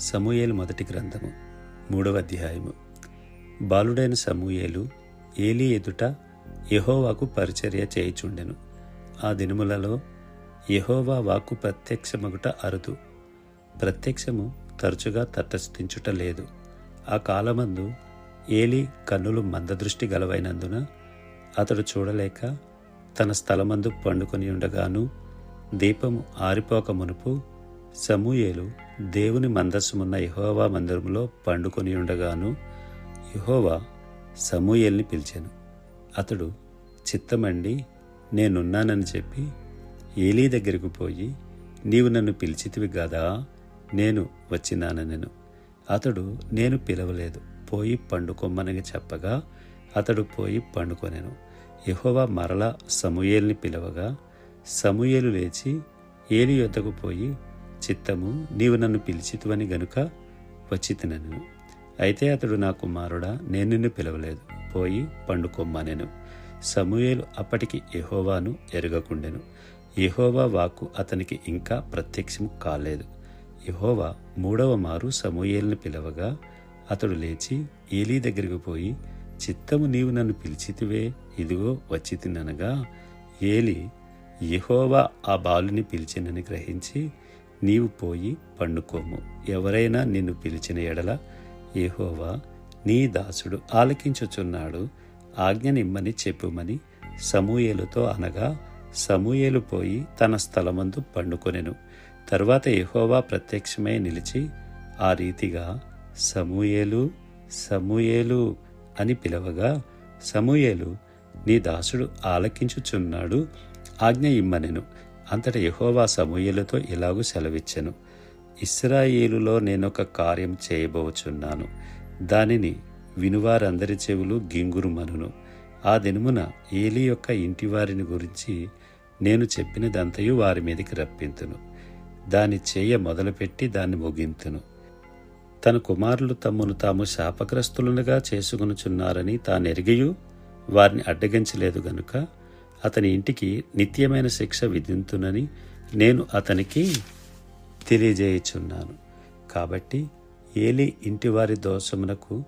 సమూయేలు మొదటి గ్రంథము మూడవ అధ్యాయము. బాలుడైన సమూయేలు ఏలి ఎదుట యహోవాకు పరిచర్య చేయుచుండెను. ఆ దినములలో యహోవా వాక్కు ప్రత్యక్షమగుట అరుదు. ప్రత్యక్షము తరచుగా తటస్థించుట లేదు. ఆ కాలమందు ఏలి కన్నులు మందదృష్టి గలవైనందున అతడు చూడలేక తన స్థలమందు పండుకొని ఉండగాను దీపము ఆరిపోక మునుపు సమూయేలు దేవుని మందస్సమున్న యహోవా మందిరంలో పండుకొని ఉండగాను యహోవా సమూయేల్ని పిలిచాను. అతడు చిత్తమండి నేనున్నానని చెప్పి ఏలీ దగ్గరకు పోయి నీవు నన్ను పిలిచితివి కదా నేను వచ్చినానెను అతడు నేను పిలవలేదు పోయి పండుకొమ్మనని చెప్పగా అతడు పోయి పండుకొనెను. యహోవా మరలా సమూయేల్ని పిలవగా సమూయేలు లేచి ఏలి యొద్దకు పోయి చిత్తము నీవు నన్ను పిలిచితువని గనుక వచ్చితినను. అయితే అతడు నా కుమారుడా నేను నిన్ను పిలవలేదు. పోయి పండుకొమ్మనెను సమూయేలు అప్పటికి ఎహోవాను ఎరగకుండెను. యెహోవా వాక్కు అతనికి ఇంకా ప్రత్యక్షం కాలేదు. యెహోవా మూడవ మారు సమూయేల్ని పిలవగా అతడు లేచి ఏలీ దగ్గరికి పోయి చిత్తము నీవు నన్ను పిలిచితివే ఇదిగో వచ్చి తిననగా ఏలి యహోవా ఆ బాలుని పిలిచినని గ్రహించి నీవు పోయి పండుకోము. ఎవరైనా నిన్ను పిలిచిన ఎడల ఏహోవా నీ దాసుడు ఆలకించుచున్నాడు. ఆజ్ఞనిమ్మని చెప్పుమని సమూయేలుతో అనగా సమూయేలు పోయి తన స్థలమందు పండుకొనెను. తరువాత ఎహోవా ప్రత్యక్షమై నిలిచి ఆ రీతిగా సమూయేలు సమూయేలు అని పిలవగా సమూయేలు నీ దాసుడు ఆలకించుచున్నాడు ఆజ్ఞ ఇమ్మనెను. అంతట యహోవా సమూయలతో ఇలాగూ సెలవిచ్చెను. ఇస్రాయేలులో నేనొక కార్యం చేయబోచున్నాను. దానిని వినువారందరి చెవులు గింగురుమనును. ఆ దినమున ఏలి యొక్క ఇంటివారిని గురించి నేను చెప్పినదంతయు వారి మీదకి రప్పింతును. దాని చేయ మొదలుపెట్టి దాన్ని ముగింతును. తన కుమారులు తమ్మును తాము శాపగ్రస్తులుగా చేసుకునుచున్నారని తానెరిగియు? వారిని అడ్డగించలేదు గనుక అతని ఇంటికి నిత్యమైన శిక్ష విధింతునని నేను అతనికి తెలియజేయుచున్నాను. కాబట్టి ఏలి ఇంటివారి దోషమునకు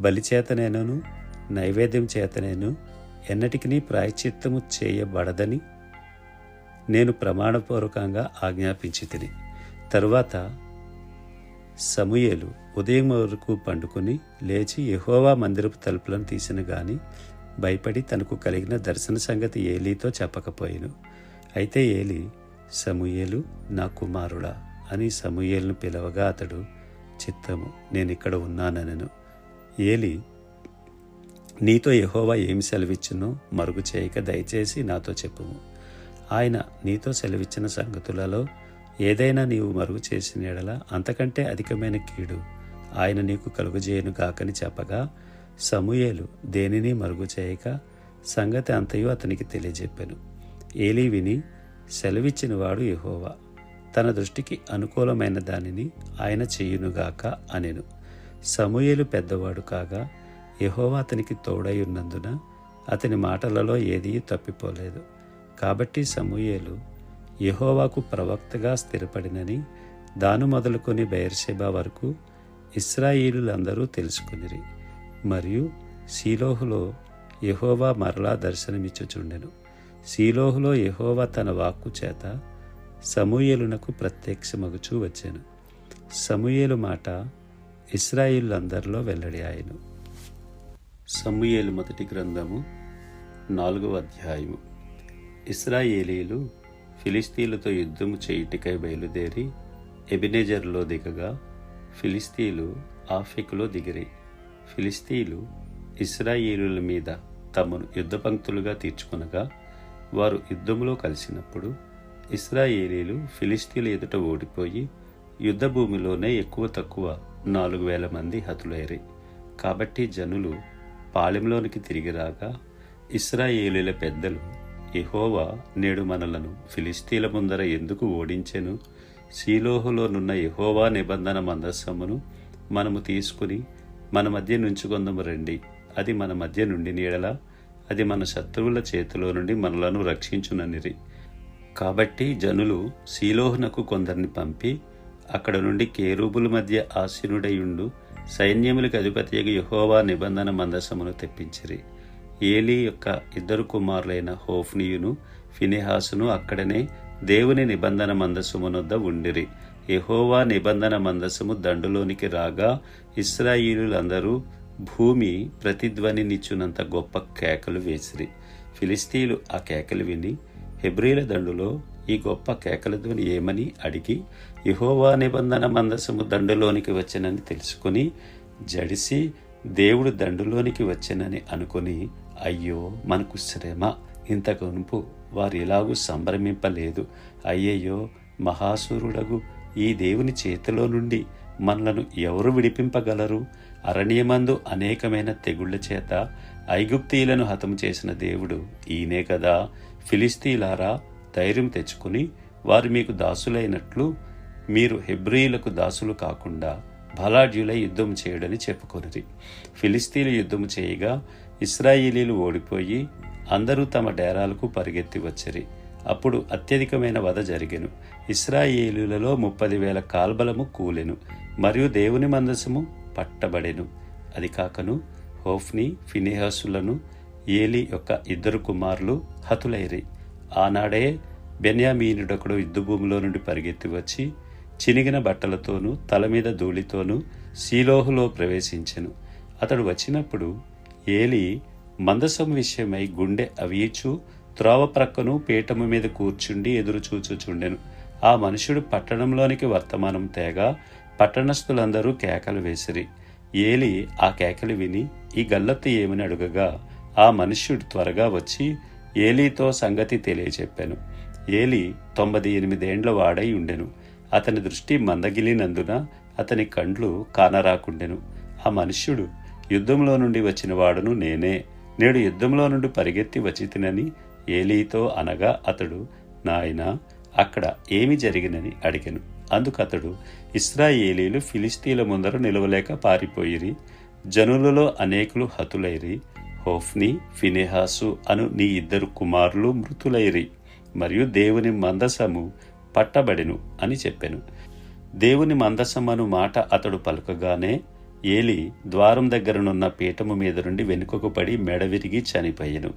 బలిచేతనేనను నైవేద్యం చేతనేను ఎన్నటికీ ప్రాయచిత్తము చేయబడదని నేను ప్రమాణపూర్వకంగా ఆజ్ఞాపించి తిని తరువాత సమూయేలు ఉదయం వరకు పండుకొని లేచి యహోవా మందిరపు తలుపులను తీసిన గాని భయపడి తనకు కలిగిన దర్శన సంగతి ఏలీతో చెప్పకపోయాను. అయితే ఏలి సమూయేలు నా కుమారుడా అని సమూయేలును పిలవగా అతడు చిత్తము నేను ఇక్కడ ఉన్నానను ఏలి నీతో యహోవా ఏమి సెలవిచ్చునో? మరుగు చేయక దయచేసి నాతో చెప్పుము. ఆయన నీతో సెలవిచ్చిన సంగతులలో ఏదైనా నీవు మరుగు చేసిన ఎడల అంతకంటే అధికమైన కీడు ఆయన నీకు కలుగజేయను కాకని చెప్పగా సమూయేలు దేనిని మరుగు చేయక సంగతి అంతయు అతనికి తెలియజెప్పాను. ఏలీ విని సెలవిచ్చినవాడు యహోవా. తన దృష్టికి అనుకూలమైన దానిని ఆయన చేయునుగాక అనెను. సమూయేలు పెద్దవాడు కాగా యహోవా అతనికి తోడై ఉన్నందున అతని మాటలలో ఏదీ తప్పిపోలేదు. కాబట్టి సమూయేలు యహోవాకు ప్రవక్తగా స్థిరపడినని దాను మొదలుకొని బెయర్షెబా వరకు ఇస్రాయిలులందరూ తెలుసుకునిరి. మరియు సీలోహులో యహోవా మరలా దర్శనమిచ్చుచుండెను. సీలోహులో యహోవా తన వాక్కు చేత సమూయేలునకు ప్రత్యక్షమగుచూ వచ్చాను. సమూయేలు మాట ఇస్రాయిలందరిలో వెల్లడి ఆయను సమూయేలు మొదటి గ్రంథము నాలుగవ అధ్యాయము. ఇస్రాయేలీలు ఫిలిస్తీన్లతో యుద్ధము చేయుటికై బయలుదేరి ఎబినేజర్లో దిగగా ఫిలిస్తీన్లు ఆఫ్రికలో దిగిరి. ఫిలిస్తీన్లు ఇస్రాయేలుల మీద తమను యుద్ధ పంక్తులుగా తీర్చుకొనగా వారు యుద్ధములో కలిసినప్పుడు ఇస్రాయేలీలు ఫిలిస్తీన్ల ఎదుట ఓడిపోయి యుద్ధ భూమిలోనే ఎక్కువ తక్కువ నాలుగు వేల మంది హతులైరి కాబట్టి జనులు పాలెంలోనికి తిరిగి రాగా ఇస్రాయేలీల పెద్దలు ఎహోవా నేడు మనలను ఫిలిస్తీన్ల ముందర ఎందుకు ఓడించెను? సీలోహులోనున్న ఎహోవా నిబంధన మందస్సమును మనము తీసుకుని మన మధ్య నుంచుకొందము రండి. అది మన మధ్య నుండి నీడల అది మన శత్రువుల చేతిలో నుండి మనలను రక్షించుననిరి. కాబట్టి జనులు శీలోహనకు కొందరిని పంపి అక్కడ నుండి కేరూబుల మధ్య ఆసీనుడయుండు సైన్యములకు అధిపతియగు యహోవా నిబంధన మందసమును తెప్పించిరి. ఏలీ యొక్క ఇద్దరు కుమారులైన హోఫ్నియును ఫినిహాసును అక్కడనే దేవుని నిబంధన మందసమునొద్ద ఉండిరి. యహోవా నిబంధన మందసము దండులోనికి రాగా ఇస్రాయిలులందరూ భూమి ప్రతిధ్వనినిచ్చునంత గొప్ప కేకలు వేసిరి. ఫిలిస్తీన్లు ఆ కేకలు విని హెబ్రీల దండులో ఈ గొప్ప కేకల ధ్వని ఏమని అడిగి యహోవా నిబంధన మందసము దండులోనికి వచ్చనని తెలుసుకుని జడిసి దేవుడు దండులోనికి వచ్చనని అనుకుని అయ్యో మనకు శ్రమ. ఇంతకునుపు వారు ఎలాగూ సంభ్రమింపలేదు. అయ్యయ్యో మహాసూరుడగు ఈ దేవుని చేతిలో నుండి మనలను ఎవరు విడిపింపగలరు? అరణ్యమందు అనేకమైన తెగుళ్ళ చేత ఐగుప్తీయులను హతము చేసిన దేవుడు ఈయనే కదా. ఫిలిస్తీలారా ధైర్యం తెచ్చుకుని వారు మీకు దాసులైనట్లు మీరు హెబ్రీయులకు దాసులు కాకుండా బలాఢ్యులై యుద్ధం చేయడని చెప్పుకొనిరి. ఫిలిస్తీన్లు యుద్ధం చేయగా ఇస్రాయేలీలు ఓడిపోయి అందరూ తమ డేరాలకు పరిగెత్తి వచ్చిరి. అప్పుడు అత్యధికమైన వధ జరిగెను. ఇస్రాయేలులలో ముప్పది వేల కాల్బలము కూలెను. మరియు దేవుని మందసము పట్టబడెను. అది కాకను హోఫ్ని ఫినిహాసులను ఏలి యొక్క ఇద్దరు కుమారులు హతులైరి. ఆనాడే బెన్యామీనుడొకడు యుద్ధభూమిలో నుండి పరిగెత్తి వచ్చి చినిగిన బట్టలతోనూ తల మీద ధూళితోనూ సీలోహులో ప్రవేశించెను. అతడు వచ్చినప్పుడు ఏలి మందసం విషయమై గుండె అవీచు త్రోవ ప్రక్కను పీఠము మీద కూర్చుండి ఎదురు చూచుచుండెను ఆ మనుషుడు పట్టణంలోనికి వర్తమానం తేగా పట్టణస్థులందరూ కేకలు వేసిరి. ఏలి ఆ కేకలు విని ఈ గల్లత్తు ఏమని అడుగగా ఆ మనుష్యుడు త్వరగా వచ్చి ఏలీతో సంగతి తెలియచెప్పాను. ఏలి తొంభై ఎనిమిదేండ్ల వాడై ఉండెను. అతని దృష్టి మందగిలినందున అతని కండ్లు కానరాకుండెను. ఆ మనుష్యుడు యుద్ధంలో నుండి వచ్చిన వాడును నేనే. నేడు యుద్ధంలో నుండి పరిగెత్తి వచ్చితినని ఏలీతో అనగా అతడు నాయన అక్కడ ఏమి జరిగినని అడిగాను. అందుకు అతడు ఇస్రాయేలీలు ఫిలిస్తీన్ల ముందర నిలవలేక పారిపోయిరి. జనులలో అనేకులు హతులైరి. హోఫ్ని ఫినేహాసు అను నీ ఇద్దరు కుమారులు మృతులైరి. మరియు దేవుని మందసము పట్టబడెను అని చెప్పెను. దేవుని మందసమను మాట అతడు పలుకగానే ఏలి ద్వారం దగ్గరనున్న పీఠము మీద నుండి వెనుకకు పడి మెడ విరిగి చనిపోయెను.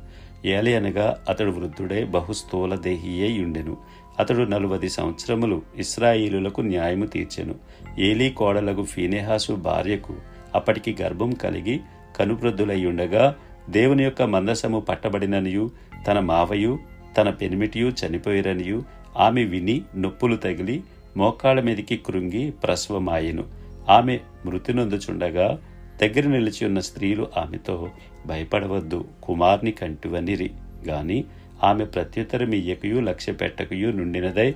ఏలి అనగా అతడు వృద్ధుడే బహుస్థూల దేహియే ఉండెను అతడు నలువది సంవత్సరములు ఇస్రాయిలులకు న్యాయము తీర్చెను. ఏలీ కోడలకు ఫీనేహాసు భార్యకు అప్పటికి గర్భం కలిగి కనుప్రద్దులయ్యుండగా దేవుని యొక్క మందసము పట్టబడిననియు తన మావయు తన పెనిమిటియు చనిపోయిరనియు ఆమె విని నొప్పులు తగిలి మోకాళ్ళ మీదికి కృంగి ప్రసవమాయెను. ఆమె మృతి నొందుచుండగా దగ్గర నిలిచి ఉన్న స్త్రీలు ఆమెతో భయపడవద్దు కుమార్ని కంటివనిరి. గాని ఆమె ప్రత్యుత్తరం ఇయ్యకయు లక్ష్య పెట్టకయు నుండినదై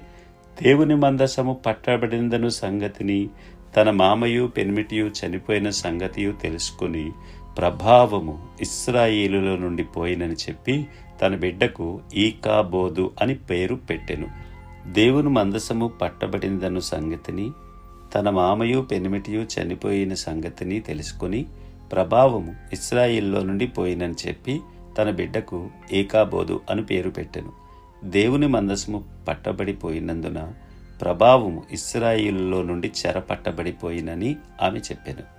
దేవుని మందసము పట్టబడిందను సంగతిని తన మామయు పెనిమిటియు చనిపోయిన సంగతియు తెలుసుకుని ప్రభావము ఇస్రాయేలులో నుండి పోయినని చెప్పి తన బిడ్డకు ఈకాబోదు అని పేరు పెట్టెను. దేవుని మందసము పట్టబడిందను సంగతిని తన మామయు పెనిమిటియు చనిపోయిన సంగతిని తెలుసుకుని ప్రభావము ఇస్రాయిల్లో నుండి పోయినని చెప్పి తన బిడ్డకు ఏకాబోధు అని పేరు పెట్టెను. దేవుని మందసము పట్టబడిపోయినందున ప్రభావము ఇస్రాయిల్లో నుండి చెరపట్టబడిపోయినని ఆమె చెప్పాను.